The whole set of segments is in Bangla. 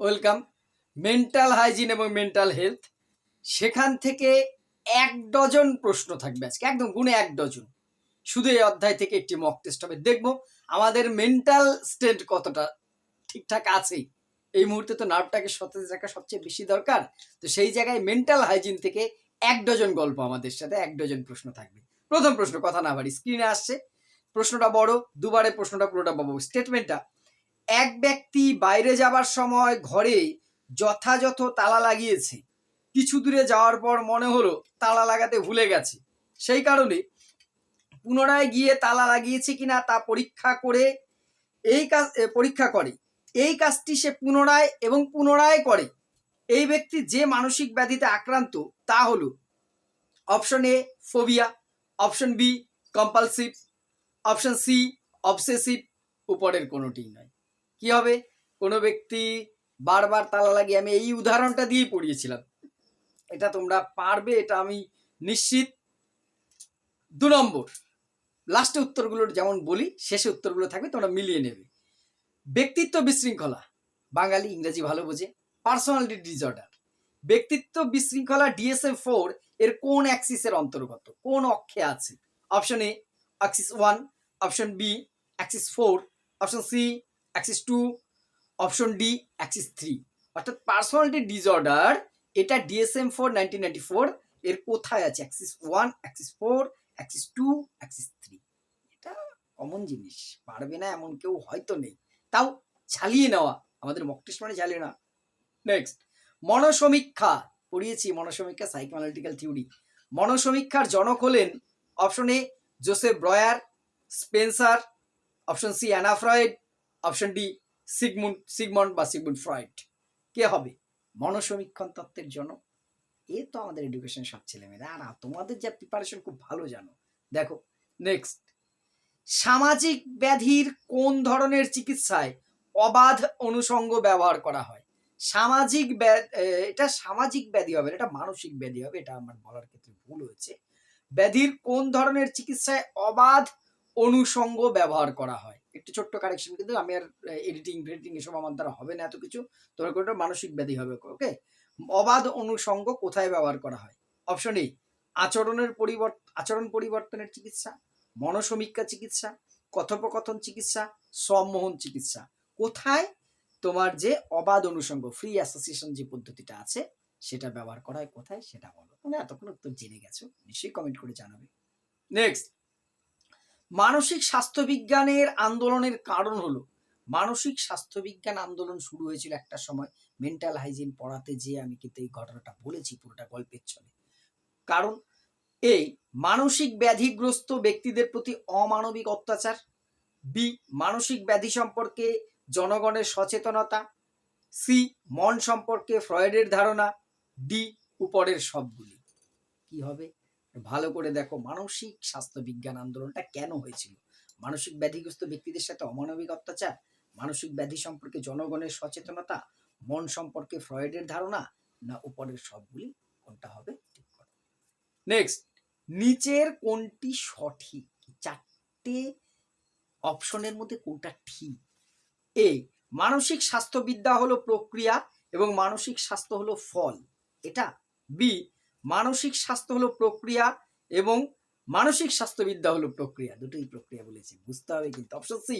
ওয়েলকাম। মেন্টাল হাইজিন এবং মেন্টাল হেলথ। সেখান থেকে এক ডজন প্রশ্ন থাকবে আজকে, একদম গুণে এক ডজন। শুধু এই অধ্যায় থেকে একটি মক টেস্ট হবে। দেখব আমাদের মেন্টাল স্টেট কতটা ঠিকঠাক আছে। এই মুহূর্তে তো নার্ভটাকে সতেজ রাখা সবচেয়ে বেশি দরকার। তো সেই জায়গায় মেন্টাল হাইজিন থেকে এক ডজন গল্প আমাদের সাথে, এক ডজন প্রশ্ন থাকবে। প্রথম প্রশ্ন, কথা না বাড়ি স্ক্রিনে আসছে। প্রশ্নটা বড়, দুবারে প্রশ্নটা পুরোটা পাবো স্টেটমেন্টটা এক ব্যক্তি বাইরে যাবার সময় ঘরে যথাযথ তালা লাগিয়েছে। কিছু দূরে যাওয়ার পর মনে হলো তালা লাগাতে ভুলে গেছে। সেই কারণে পুনরায় গিয়ে তালা লাগিয়েছে কিনা তা পরীক্ষা করে এই কাজ পরীক্ষা করে। এই কাজটি সে পুনরায় এবং পুনরায় করে। এই ব্যক্তি যে মানসিক ব্যাধিতে আক্রান্ত, তা হলো option A phobia, option B compulsive, option C obsessive, উপরের কোনোটি নয়। কি হবে? কোনো ব্যক্তি বারবার তালা লাগিয়ে আমি এই উদাহরণটা দিয়েই পড়িয়েছিলাম। এটা তোমরা পারবে, এটা আমি নিশ্চিত। দু নম্বর, লাস্টে উত্তরগুলোর যেমন বলি, শেষে উত্তরগুলো থাকবে, তোমরা মিলিয়ে নেবে। ব্যক্তিত্ব বিশৃঙ্খলা, বাঙালি ইংরেজি ভালো বোঝে। পার্সোনালিটি ডিসঅর্ডার, ব্যক্তিত্ব বিশৃঙ্খলা ডিএসএম ফোর এর কোন অ্যাক্সিসের অন্তর্গত? কোন অক্ষে আছে? Option A, axis one, option B, axis four, option C axis two option D axis three অর্থাৎ পার্সোনালিটি ডিসঅর্ডার এটা DSM four nineteen ninety four এর কোথায় আছে? Axis one axis four axis two axis three এটা কমন জিনিস। পারবে না এমন কেউ, হয়তো নেই। তাও ঝালিয়ে নেওয়া। আমাদের মক মানে ঝালিয়ে না নেক্সট মনসমীক্ষা পড়িয়েছি মনসমীক্ষা সাইকোঅ্যানালিটিক্যাল থিওরি মনসমীক্ষার জনক হলেন option A Joseph Breuer Spencer option C Anna Freud option D Sigmund Sigmund বা সিগমুন্ড ফ্রয়েড কে হবে? মনসমীক্ষণ তত্ত্বের জনক এ তো আমাদের এডুকেশন সব ছেলেমেয়েরা। আর তোমাদের যা প্রিপারেশন খুব ভালো জানো। দেখো নেক্সট সামাজিক ব্যাধির কোন ধরনের চিকিৎসায় অবাধ অনুষঙ্গ ব্যবহার করা হয়? সামাজিক এটা সামাজিক ব্যাধি হবে এটা মানসিক ব্যাধি হবে, এটা আমার বলার ক্ষেত্রে ভুল হয়েছে। ব্যাধির কোন ধরনের চিকিৎসায় অবাধ অনুষঙ্গ ব্যবহার করা হয়? একটু ছোট্ট কারেকশন কিন্তু আমি আর এডিটিং ফেডিটিং এসব আমার দ্বারা হবে না, এত কিছু। তোমরা কোনটা মানসিক ব্যাধি হবে, ওকে? অবাধ অনুষঙ্গ কোথায় ব্যবহার করা হয়? অপশন এ আচরণের পরিবর্তন আচরণ পরিবর্তনের চিকিৎসা, মনসমীক্ষা চিকিৎসা, কথোপকথন চিকিৎসা, সম্মোহন চিকিৎসা। কোথায় তোমার যে অবাধ অনুষঙ্গ ফ্রি অ্যাসোসিয়েশন যে পদ্ধতিটা আছে, সেটা ব্যবহার করা হয়, কোথায় সেটা বলো। তোমরা এতক্ষণ উত্তর জেনে গেছো, নিশ্চয়ই কমেন্ট করে জানাবে। নেক্সট মানসিক স্বাস্থ্য বিজ্ঞানের আন্দোলনের কারণ হলো, মানসিক স্বাস্থ্য বিজ্ঞান আন্দোলন শুরু হয়েছিল একটা সময় মেন্টাল হাইজিন পড়াতে যে আমি কিন্তু এই ঘটনাটা বলেছি পুরোটা গল্পের ছলে। কারণ এই মানসিক ব্যাধিগ্রস্ত ব্যক্তিদের প্রতি অমানবিক অত্যাচার, বি মানসিক ব্যাধি সম্পর্কে জনগণের সচেতনতা, সি মন সম্পর্কে ফ্রয়েডের ধারণা, ডি উপরের সবগুলি। কি হবে? ভালো করে দেখো মানসিক স্বাস্থ্য বিজ্ঞান আন্দোলনটা কেন হয়েছিল? মানসিক ব্যাধিগ্রস্ত ব্যক্তিদের সাথে অমানবিক অত্যাচার, মানসিক ব্যাধি সম্পর্কে জনগণের সচেতনতা, মন সম্পর্কে ফ্রয়েডের ধারণা, না উপরের সবগুলি কোনটা হবে ঠিক করো। নেক্সট নিচের কোনটি সঠিক? চারটে অপশনের মধ্যে কোনটা ঠিক? এ মানসিক স্বাস্থ্যবিদ্যা হলো প্রক্রিয়া এবং মানসিক স্বাস্থ্য হলো ফল। এটা? বি মানসিক স্বাস্থ্য হলো প্রক্রিয়া এবং মানসিক স্বাস্থ্যবিদ্যা হলো প্রক্রিয়া। দুটোই প্রক্রিয়া বলেছি, বুঝতে হবে কিন্তু। অপশন সি,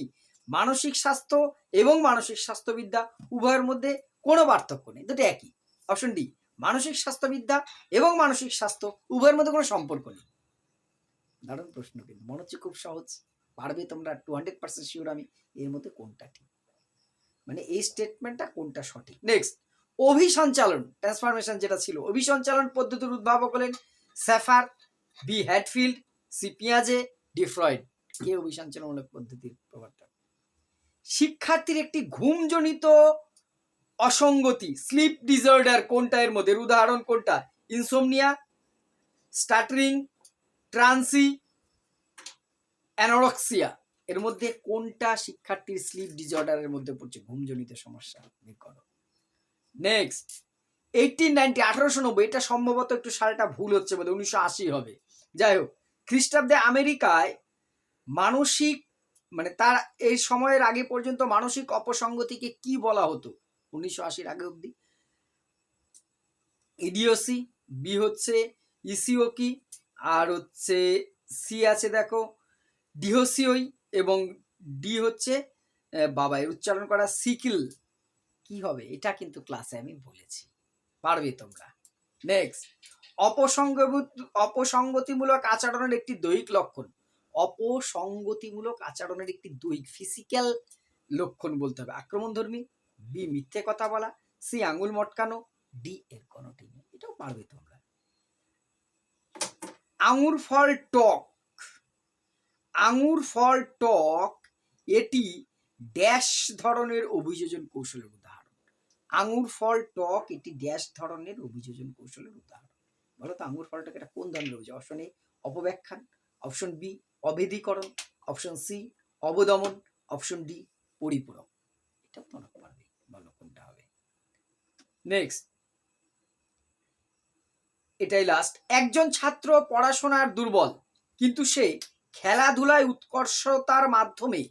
মানসিক স্বাস্থ্য এবং মানসিক স্বাস্থ্যবিদ্যা উভয়ের মধ্যে কোনো পার্থক্য নেই, দুটো একই। অপশন ডি, মানসিক স্বাস্থ্যবিদ্যা এবং মানসিক স্বাস্থ্য উভয়ের মধ্যে কোনো সম্পর্ক নেই। দারুণ প্রশ্ন কিন্তু, মনে হচ্ছে খুব সহজ। পারবে তোমরা টু হান্ড্রেড পার্সেন্ট শিওর আমি এর মধ্যে কোনটা ঠিক। মানে এই স্টেটমেন্টটা কোনটা সঠিক? নেক্সট অভিসঞ্চালন ট্রান্সফরমেশন যেটা ছিল, অভিসঞ্চালন পদ্ধতির উদ্ভাবক হলেন স্যাফার বি হ্যাডফিল্ড সি পিয়াজে, ডি ফ্রয়েড। কে অভিসঞ্চালনমূলক পদ্ধতির প্রবর্তক শিক্ষার্থীর একটি ঘুমজনিত অসঙ্গতি স্লিপ ডিসঅর্ডার কোনটা এর মধ্যে? উদাহরণ কোনটা? ইনসোমনিয়া স্টার্টারিং ট্রান্সি অ্যানোরক্সিয়া এর মধ্যে কোনটা শিক্ষার্থীর স্লিপ ডিসঅর্ডারের মধ্যে পড়ছে? ঘুমজনিত সমস্যা করো নেক্সট এইটিন নাইনটি আঠারোশো নব্বই, এটা সম্ভবত একটু সালটা ভুল হচ্ছে বোধ উনিশশো আশি হবে। যাই হোক, খ্রিস্টাব্দে আমেরিকায় মানসিক মানে তার এই সময়ের আগে পর্যন্ত মানসিক অপসঙ্গতিকে কি বলা হতো? উনিশশো আশির আগে অবধি। ইডিওসি বি হচ্ছে ইসিওকি আর হচ্ছে সি আছে দেখো ডিহোসিওই এবং ডি হচ্ছে বাবা, এর উচ্চারণ করা সিকিল কি হবে? এটা কিন্তু ক্লাসে আমি বলেছি। পারবে তোমরা। নেক্সট অপসঙ্গ অপসঙ্গতিমূলক আচরণের একটি দৈহিক লক্ষণ। অপসঙ্গতিমূলক আচরণের একটি দৈহিক ফিজিক্যাল লক্ষণ বলতে হবে। আক্রমণধর্মী বি মিথ্যে কথা বলা সি আঙুল মটকানো ডি এর কোনোটি নেই এটাও পারবে তোমরা। আঙুর ফল টক। আঙুর ফল টক, এটি ড্যাশ ধরনের অভিযোজন কৌশলের আঙুর ফল, টক এটি ড্যাশ ধরনের অভিযোজন কৌশলের উদাহরণ। বলো তো আঙুর ফলটাকে এটা কোন ধরনের অভিযোগ অপশন এ অপব্যাখ্যান অপশন বি অভেদীকরণ অপশন সি অবদমন অপশন ডি পরিপূরক। এটা তোমরা পারবে, বলো কোনটা হবে। নেক্সট এটাই লাস্ট একজন ছাত্র পড়াশোনার দুর্বল, কিন্তু সে খেলাধুলায় উৎকর্ষতার মাধ্যমে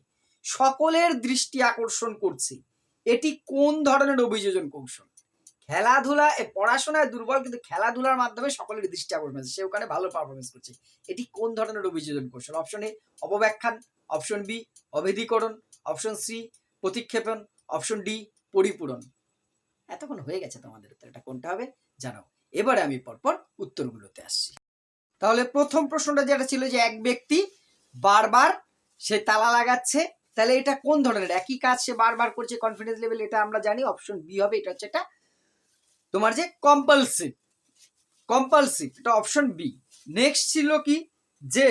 সকলের দৃষ্টি আকর্ষণ করছে। এটি কোন ধরনের অভিযোজন কৌশল? খেলাধুলা পড়াশোনায় দুর্বল, কিন্তু খেলাধুলার মাধ্যমে সকলের দৃষ্টি আকর্ষণ সে ওখানে ভালো পারফরমেন্স করছে। এটি কোন ধরনের অভিযোজন কৌশল? অপশন এ অপব্যাখ্যান অপশন বি অভেদীকরণ অপশন সি প্রতিক্ষেপণ। অপশন ডি পরিপূরণ। এতক্ষণ হয়ে গেছে তোমাদের এটা কোনটা হবে? জানাও। এবারে আমি পরপর উত্তরগুলোতে আসছি। তাহলে প্রথম প্রশ্নটা যেটা ছিল যে এক ব্যক্তি বারবার সে তালা লাগাচ্ছে তাহলে এটা কোন ধরনের? একই কাজ সে বারবার করছে কনফিডেন্স লেভেল এটা আমরা জানি অপশন বি হবে, এটা হচ্ছে একটা তোমার যে কম্পালসিভ কম্পালসিভ এটা অপশন বি নেক্সট ছিল কি? যে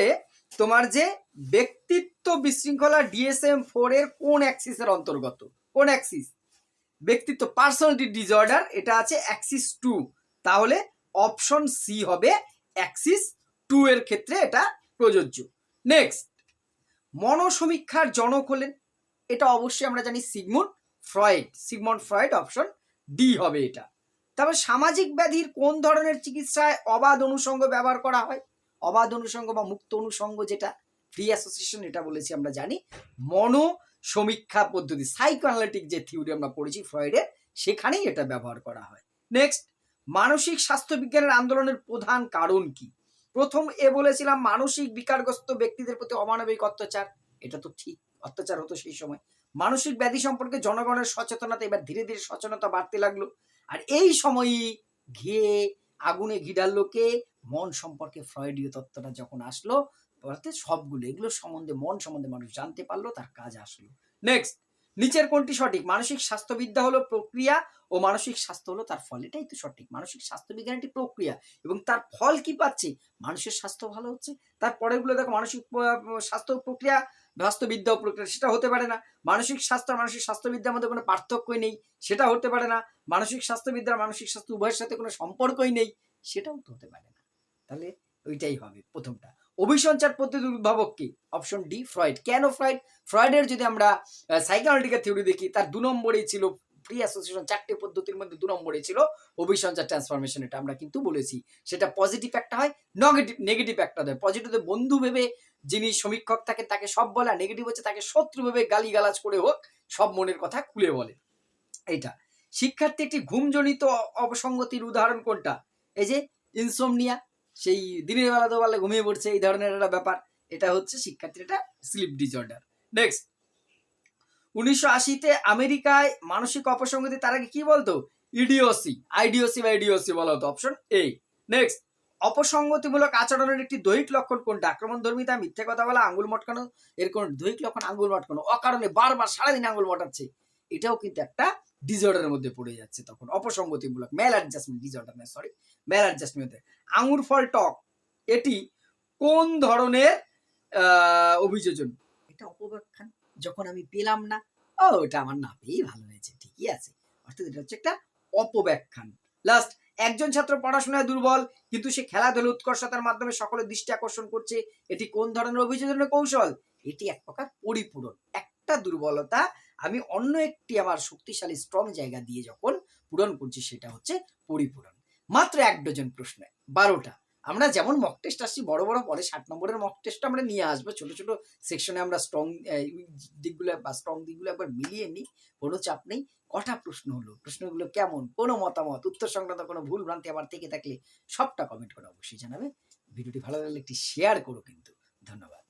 তোমার যে ব্যক্তিত্ব বিশৃঙ্খলা ডিএসএম ফোর এর কোন অ্যাক্সিসের অন্তর্গত? কোন অ্যাক্সিস ব্যক্তিত্ব পার্সোনালিটি ডিসঅর্ডার এটা আছে অ্যাক্সিস টু তাহলে অপশন সি হবে অ্যাক্সিস টু এর ক্ষেত্রে এটা প্রযোজ্য। নেক্সট মনসমীক্ষার জনক হলেন। এটা অবশ্যই আমরা জানি Sigmund Freud. Sigmund Freud option D হবে এটা। তারপর সামাজিক ব্যাধির কোন ধরনের চিকিৎসায় অবাধ অনুষঙ্গ ব্যবহার করা হয়? অবাধ অনুষঙ্গ বা মুক্ত অনুষঙ্গ যেটা ফ্রি অ্যাসোসিয়েশন এটা বলেছি আমরা জানি। মনো সমীক্ষা পদ্ধতি সাইকো অ্যানালিটিক যে থিওরি আমরা পড়েছি ফ্রয়েডের সেখানেই এটা ব্যবহার করা হয়। নেক্সট মানসিক স্বাস্থ্য বিজ্ঞানের আন্দোলনের প্রধান কারণ কি? প্রথম এ বলেছিলাম, মানসিক বিকারগ্রস্ত ব্যক্তিদের প্রতি অমানবিক অত্যাচার। এটা তো ঠিক, অত্যাচার হতো সেই সময়। মানসিক ব্যাধি সম্পর্কে জনগণের সচেতনতা, এবার ধীরে ধীরে সচেতনতা বাড়তে লাগল। আর এই সময়ই ঘিয়ে, আগুনে ঘিডার লোকে মন সম্পর্কে ফ্রয়েডীয় তত্ত্বটা যখন আসলো অর্থাৎ সবগুলো, এগুলো সম্বন্ধে, মন সম্বন্ধে মানুষ জানতে পারল, তার কাজ আসলো। নেক্সট নিচের কোনটি সঠিক? মানসিক স্বাস্থ্যবিদ্যা হলো প্রক্রিয়া ও মানসিক স্বাস্থ্য হলো তার ফল। এটাই তো সঠিক। মানসিক স্বাস্থ্যবিজ্ঞান একটি প্রক্রিয়া এবং তার ফল কি পাচ্ছে? মানুষের স্বাস্থ্য ভালো হচ্ছে। তার পরেরগুলো দেখো, মানসিক স্বাস্থ্য প্রক্রিয়া, স্বাস্থ্যবিদ্যা প্রক্রিয়া, সেটা হতে পারে না। মানসিক স্বাস্থ্য আর মানসিক স্বাস্থ্যবিদ্যার মধ্যে কোনো পার্থক্যই নেই, সেটা হতে পারে না। মানসিক স্বাস্থ্যবিদ্যা মানসিক স্বাস্থ্য উভয়ের সাথে কোনো সম্পর্কই নেই, সেটাও তো হতে পারে না। তাহলে ওইটাই হবে প্রথমটা। অভিসঞ্চার পদ্ধতির উদ্ভাবক কি? Option D, Freud. কেন ফ্রয়েড? ফ্রয়েডের যদি আমরা সাইকোলজিক্যাল থিওরি দেখি, তার দু নম্বরেই ছিল ফ্রি অ্যাসোসিয়েশন চারটে পদ্ধতির মধ্যে দু নম্বরে ছিল অভিসঞ্চার ট্রান্সফরমেশন এটা আমরা কিন্তু বলেছি। সেটা পজিটিভ একটা হয় নেগেটিভ নেগেটিভ একটা হয় পজিটিভ বন্ধু ভেবে যিনি সমীক্ষক থাকে, তাকে সব বলা নেগেটিভ হচ্ছে তাকে শত্রু ভেবে গালিগালাজ করে হোক, সব মনের কথা খুলে বলে। এইটা। শিক্ষার্থী একটি ঘুমজনিত অবসঙ্গতির উদাহরণ কোনটা? এই যে ইনসোমনিয়া সেই দিনের বেলা তো বেলা ঘুমিয়ে পড়ছে, এই ধরনের একটা ব্যাপার। এটা হচ্ছে শিক্ষার্থীর একটা স্লিপ ডিসঅর্ডার নেক্সট উনিশশো আশিতে আমেরিকায় মানসিক অপসঙ্গতি তার আগে কি বলতো? ইডিওসি আইডিওসি বা ইডিওসি বলা হতো অপশন এ নেক্সট অপসঙ্গতিমূলক আচরণের একটি দৈহিক লক্ষণ কোনটা? আক্রমণ ধর্মিতা মিথ্যে কথা বলা আঙ্গুল মটকানো, এর কোন দৈহিক লক্ষণ? আঙ্গুল মটকানো। অকারণে বারবার সারাদিন আঙ্গুল মটাচ্ছে। এটাও কিন্তু একটা ডিসঅর্ডারের মধ্যে পড়ে যাচ্ছে তখন। অপসঙ্গতিমূলক ম্যাল অ্যাডজাস্টমেন্ট ডিসঅর্ডার না সরি ম্যাল অ্যাডজাস্টমেন্ট আঙুর ফল টক এটি কোন ধরনের অভিযোজন? এটা অপব্যাখ্যান যখন আমি পেলাম না। ও এটা আমার না পেয়েই ভালো হয়েছে ঠিকই আছে। অর্থাৎ এটা হচ্ছে একটা অপব্যাখ্যান। লাস্ট একজন ছাত্র পড়াশোনায় দুর্বল কিন্তু সে খেলাধুলা উৎকর্ষতার মাধ্যমে সকলের দৃষ্টি আকর্ষণ করছে এটি কোন ধরনের অভিযোজনের কৌশল? এটি এক প্রকার পরিপূরণ একটা দুর্বলতা আমি অন্য একটি আমার শক্তিশালী স্ট্রং জায়গা দিয়ে যখন পূরণ করছি সেটা হচ্ছে পরিপূরণ মাত্র এক ডজন প্রশ্নে, বারোটা। আমরা যেমন মক টেস্ট আসছি, বড় বড় পরে ষাট নম্বরের মক টেস্ট আমরা নিয়ে আসব। ছোট ছোট সেকশনে আমরা স্ট্রং দিকগুলো বা স্ট্রং দিকগুলো একবার মিলিয়ে নিই, কোনো চাপ নেই। কটা প্রশ্ন হলো? প্রশ্নগুলো কেমন? কোনো মতামত, উত্তর সংক্রান্ত কোনো ভুল ভ্রান্তি আমার থেকে থাকলে সবটা কমেন্ট করে অবশ্যই জানাবে। ভিডিওটি ভালো লাগলে একটি শেয়ার করো কিন্তু। ধন্যবাদ।